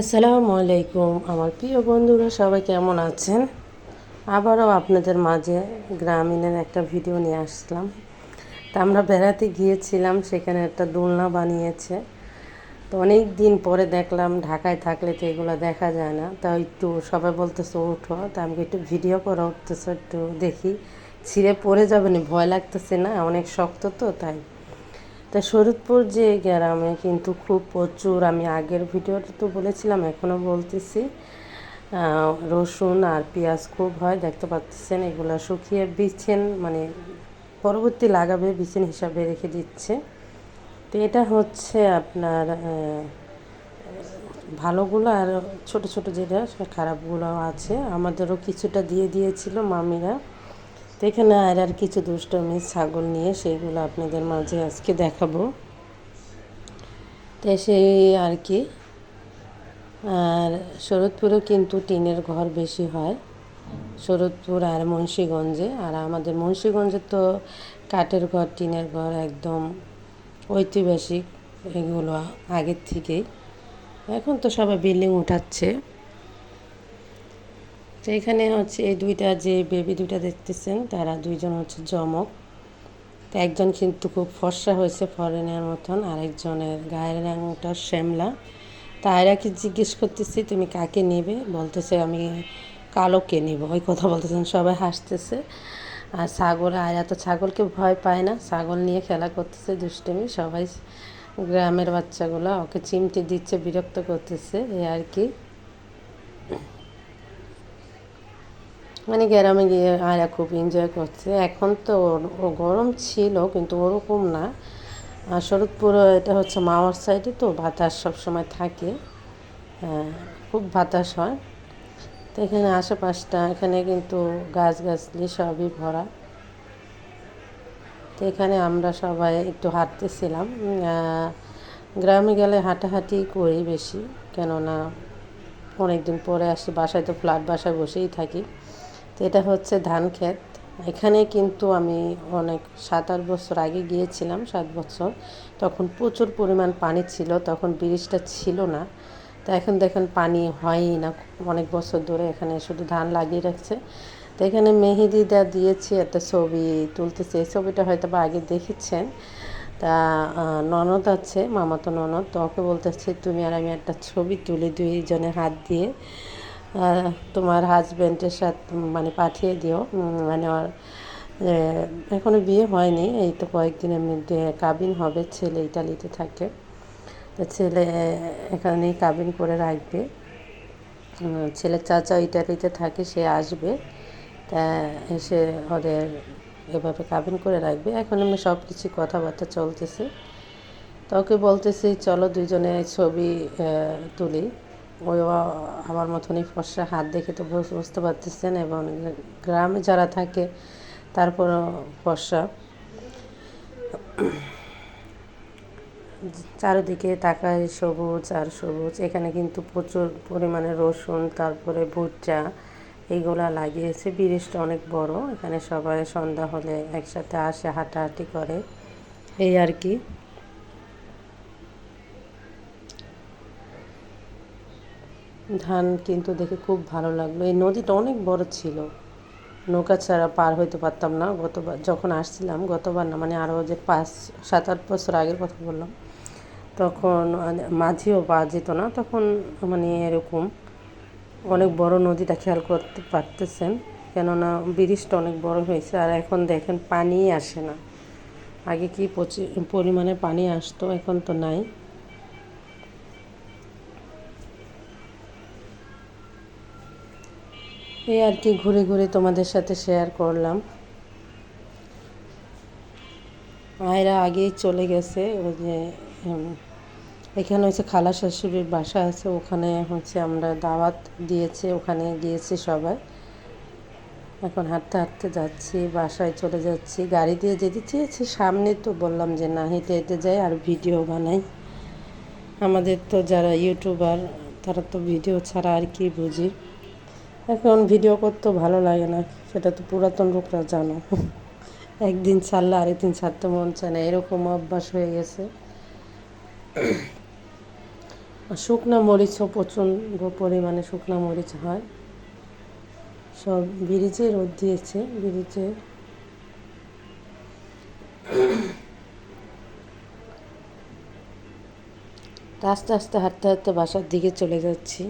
আসসালামু আলাইকুম। আমার প্রিয় বন্ধুরা, সবাই কেমন আছেন? আবারও আপনাদের মাঝে গ্রামীণের একটা ভিডিও নিয়ে আসলাম। তা আমরা বেড়াতে গিয়েছিলাম, সেখানে একটা দোলনা বানিয়েছে। তো অনেক দিন পরে দেখলাম, ঢাকায় থাকলে তো এগুলো দেখা যায় না। তা একটু সবাই বলতেছে উঠো তা আমাকে একটু ভিডিও করা উঠতেছে, একটু দেখি। ছিঁড়ে পড়ে যাবে না, ভয় লাগতেছে না? অনেক শক্ত তো, তাই। তা শরৎপুর যে গ্রামে কিন্তু খুব প্রচুর, আমি আগের ভিডিওতে তো বলেছিলাম, এখনও বলতেছি রসুন আর পেঁয়াজ খুব হয়, দেখতে পাচ্ছেন, এগুলো শুকিয়ে বিছেন মানে পরবর্তী লাগাবে বিছেন হিসাবে রেখে দিচ্ছে। তো এটা হচ্ছে আপনার ভালোগুলো আর ছোট ছোট যেটা খারাপগুলো আছে। আমাদেরও কিছুটা দিয়ে দিয়েছিল মামিরা। তো এখানে আর আর কিছু দুষ্টমি, ছাগল নিয়ে সেইগুলো আপনাদের মাঝে আজকে দেখাবো। তো সেই আর কি। আর শরৎপুরেও কিন্তু টিনের ঘর বেশি হয়। শরৎপুর আর মুন্সীগঞ্জে। আর আমাদের মুন্সীগঞ্জে তো কাঠের ঘর, টিনের ঘর একদম ঐতিহাসিক এগুলো আগের থেকেই। এখন তো সবাই বিল্ডিং উঠাচ্ছে। তো এখানে হচ্ছে এই দুইটা যে বেবি দুইটা দেখতেছেন, তারা দুইজন হচ্ছে জমক তো একজন কিন্তু খুব ফর্সা হয়েছে ফরেনের মতন, আরেকজনের গায়ের রঙটা শ্যামলা। তা কি জিজ্ঞেস করতেছি, তুমি কাকে নেবে? বলতেছে, আমি কালোকে নেব। ওই কথা বলতেছেন, সবাই হাসতেছে। আর ছাগল আয়রা তো ছাগলকে ভয় পায় না, ছাগল নিয়ে খেলা করতেছে, দুষ্টমি। সবাই গ্রামের বাচ্চাগুলো ওকে চিমটি দিচ্ছে, বিরক্ত করতেছে, এ আর কি। মানে গ্রামে গিয়ে আয়া খুব এনজয় করছে। এখন তো ও গরম ছিল কিন্তু ওরকম না। শরৎপুর এটা হচ্ছে মাওয়ার সাইডে তো বাতাস সবসময় থাকে। হ্যাঁ, খুব বাতাস হয়। তো এখানে আশেপাশটা এখানে কিন্তু গাছগাছলি সবই ভরা। তো এখানে আমরা সবাই একটু হাঁটতেছিলাম। গ্রামে গেলে হাঁটাহাঁটি করি বেশি কেননা অনেকদিন পরে আসি বাসায় তো ফ্ল্যাট বাসায় বসেই থাকি। এটা হচ্ছে ধান ক্ষেত। এখানে কিন্তু আমি অনেক সাত আট বছর আগে গিয়েছিলাম, সাত বছর। তখন প্রচুর পরিমাণ পানি ছিল, তখন ব্রিজটা ছিল না। তো এখন দেখেন পানি হয়ই না, অনেক বছর ধরে এখানে শুধু ধান লাগিয়ে রাখছে। তো এখানে মেহেদিটা দিয়েছি, একটা ছবি তুলতেছে। এই ছবিটা হয়তো বা আগে দেখেছেন। তা ননদ আছে, মামাতো ননদ, তো ওকে বলতেছে, তুমি আর আমি একটা ছবি তুলি দুইজনের হাত দিয়ে। তোমার হাজব্যান্ডের সাথে মানে পাঠিয়ে দিও। মানে আর এখনও বিয়ে হয়নি। এই তো কয়েকদিনের মধ্যে কাবিন হবে, ছেলে ইটালিতে থাকে। তো ছেলে এখানেই কাবিন করে রাখবে। ছেলের চাচা ইটালিতে থাকে, সে আসবে। তা এসে ওদের এভাবে কাবিন করে রাখবে। এখন এমনি সব কিছু কথাবার্তা চলতেছে। তো ওকে বলতেছি, চলো দুজনে ছবি তুলি। ওই আমার মতনই ফর্সা হাত দেখে তো বুঝতে পারতেছেন এবং গ্রামে যারা থাকে তারপরও ফর্সা চারিদিকে তাকায় সবুজ আর সবুজ, এখানে কিন্তু প্রচুর পরিমাণে রসুন, তারপরে ভুট্টা এইগুলা লাগিয়েছে। ব্রিজটা অনেক বড়, এখানে সবাই সন্ধ্যা হলে একসাথে আসে, হাঁটাহাঁটি করে। এই আর কি। ধান কিন্তু দেখে খুব ভালো লাগল। এই নদীটা অনেক বড় ছিল। নৌকা ছাড়া পার হইতে পারতাম না। গতবার যখন আসছিলাম, গতবার না মানে আরও যে পাঁচ, সাত, আট বছর আগের কথা বললাম, তখন মাঝিও পা যেত না, তখন মানে এরকম অনেক বড় নদীটা খেয়াল করতে পারতেছেন। কেননা ব্রিজটা অনেক বড় হয়েছে আর এখন দেখেন পানিই আসে না। আগে কি পরিমাণে পানি আসতো, এখন তো নাই। এই আর কি ঘুরে ঘুরে তোমাদের সাথে শেয়ার করলাম। আয়রা আগেই চলে গেছে, ওই যে এখানে হচ্ছে খালা শাশুড়ির বাসা আছে, ওখানে হচ্ছে আমরা দাওয়াত দিয়েছে, ওখানে গিয়েছি সবাই। এখন হাঁটতে হাঁটতে যাচ্ছি, বাসায় চলে যাচ্ছি। গাড়ি দিয়ে যেতে চেয়েছি, সামনে তো বললাম যে না, হেঁটে হেঁটে যাই, আর ভিডিও বানাই। আমাদের তো যারা ইউটিউবার তারা তো ভিডিও ছাড়া আর কি বুঝি। এখন ভিডিও করতেও ভালো লাগে না। সেটা তো পুরাতন লোকরা জানো। একদিন ছাড়লে আরেকদিন ছাড়তে মন চায় না। এরকম অভ্যাস হয়ে গেছে। শুকনো মরিচও প্রচণ্ড পরিমাণে শুকনো মরিচ হয়। সব ব্রিজে রোদ দিয়েছে, ব্রিজে। আস্তে আস্তে হাঁটতে হাঁটতে বাসার দিকে চলে যাচ্ছি।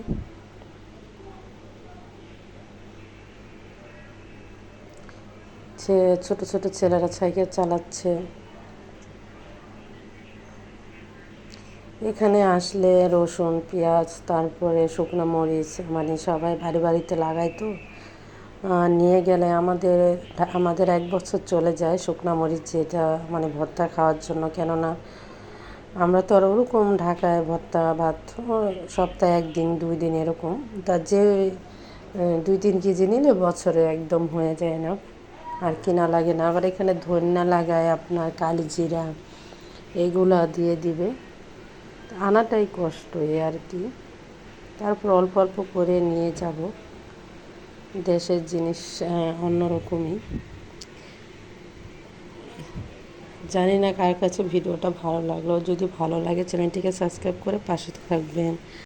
ছোট ছোট ছেলেরা সাইকেল চালাচ্ছে। এখানে আসলে রসুন, পেঁয়াজ, তারপরে শুকনো মরিচ মানে সবাই বাড়ি বাড়িতে লাগায় তো। নিয়ে গেলে আমাদের আমাদের এক বছর চলে যায় শুকনো মরিচ যেটা মানে ভর্তা খাওয়ার জন্য। কেননা আমরা তো আর ওরকম ঢাকায় ভর্তা, ভাত, সপ্তাহে একদিন, দুই দিন এরকম। তা যে দুই তিন কেজি নিলে বছরে একদম হয়ে যায় না। আর কিনা লাগে না। আবার এখানে ধনিয়া লাগায় আপনার কালি জিরা এগুলা দিয়ে দিবে। আনাটাই কষ্ট এই আর কি। তারপর অল্প অল্প করে নিয়ে যাব। দেশের জিনিস অন্যরকমই জানি না কার কাছে ভিডিওটা ভালো লাগল। যদি ভালো লাগে, চ্যানেলটিকে সাবস্ক্রাইব করে পাশে থাকবেন।